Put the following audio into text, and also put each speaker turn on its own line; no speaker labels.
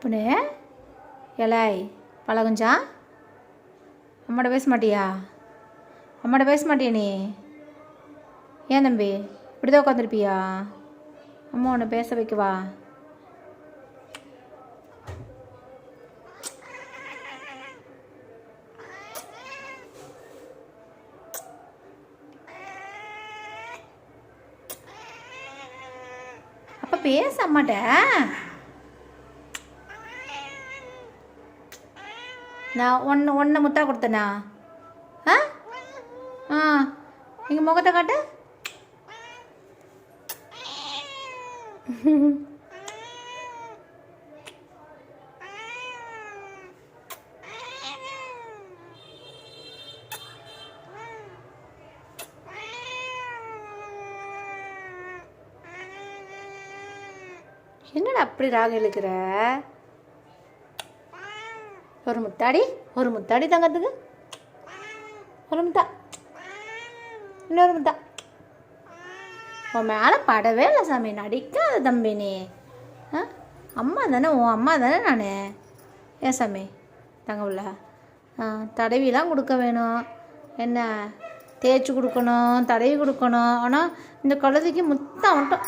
புனே எலாய் பழகுஞ்சா? அம்மாட்ட பேச மாட்டியா அம்மாட்ட பேச மாட்டியா நீ? ஏன் தம்பி இப்படி தான் உட்காந்துருப்பியா அம்மா உன்னை பேச வைக்கவா? அப்போ பேச மாட்டேன் நான் ஒன்று ஒன்று முத்தா கொடுத்தனா? ஆ? ஆ. எங்கள் முகத்தை காட்டு. என்னடா அப்படி ராகம் இழுக்கிற? ஒரு முத்தாடி ஒரு முத்தாடி தங்கத்துக்கு ஒரு முத்தா இன்னொரு முத்தா உன் மேலே படவே இல்லை சாமி நடிக்காத தம்பி நீ. ஆ? அம்மா தானே உன் அம்மா தானே நான். ஏன் சாமி தங்கவுல? ஆ தடவிலாம் கொடுக்க வேணும். என்ன தேய்ச்சி கொடுக்கணும் தடவி கொடுக்கணும். ஆனால் இந்த குழந்தைக்கு முத்தம் மட்டும்.